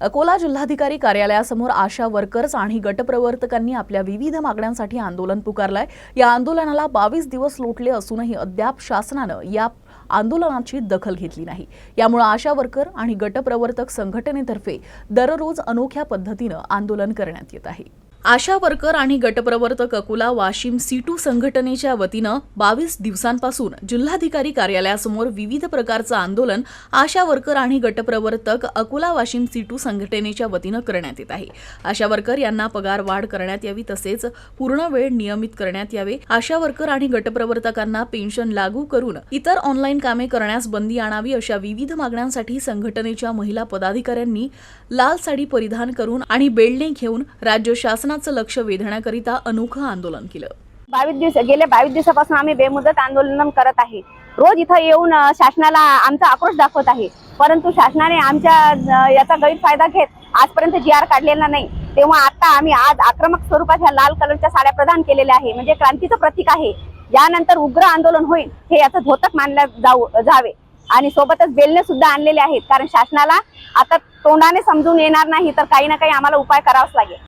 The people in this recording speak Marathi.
अकोला जिल्हाधिकारी कार्यालयासमोर आशा वर्कर्स आणि गटप्रवर्तकांनी आपल्या विविध मागण्यांसाठी आंदोलन पुकारलंय. या आंदोलनाला बावीस दिवस लोटले असूनही अद्याप शासनानं या आंदोलनाची दखल घेतली नाही. यामुळे आशा वर्कर आणि गटप्रवर्तक संघटनेतर्फे दररोज अनोख्या पद्धतीनं आंदोलन करण्यात येत आहे. आशा वर्कर आणि गटप्रवर्तक अकोला वाशिम सी टू संघटनेच्या वतीनं बावीस दिवसांपासून जिल्हाधिकारी कार्यालयासमोर विविध प्रकारचं आंदोलन आशा वर्कर आणि गटप्रवर्तक अकोला वाशिम सी टू संघटनेच्या वतीनं करण्यात येत आहे. आशा वर्कर यांना पगार वाढ करण्यात यावी तसेच पूर्ण वेळ नियमित करण्यात यावे. आशा वर्कर आणि गटप्रवर्तकांना पेन्शन लागू करून इतर ऑनलाईन कामे करण्यास बंदी आणावी अशा विविध मागण्यांसाठी संघटनेच्या महिला पदाधिकाऱ्यांनी लाल साडी परिधान करून आणि बेल्डिंग घेऊन राज्य शासनाचं लक्ष वेधण्याकरिता अनोखं आंदोलन केलं. बावीस दिवस गेल्या बावीस दिवसापासून आम्ही बेमुदत आंदोलन करत आहे. रोज इथं येऊन शासनाला आमचा आक्रोश दाखवत आहे. परंतु शासनाने आमच्या याचा गैरफायदा घेत आजपर्यंत जी आर काढलेला नाही. तेव्हा आता आम्ही आज आक्रमक स्वरूपात ह्या लाल कलरच्या साड्या प्रदान केलेल्या आहे. म्हणजे क्रांतीचं प्रतीक आहे. यानंतर उग्र आंदोलन होईल हे याचं धोतक मानल्या जाऊ जावे. आणि सोबतच बेलने सुद्धा आणलेले आहेत. कारण शासनाला आता तोंडाने समजून येणार नाही तर काही ना काही आम्हाला उपाय करावाच लागेल.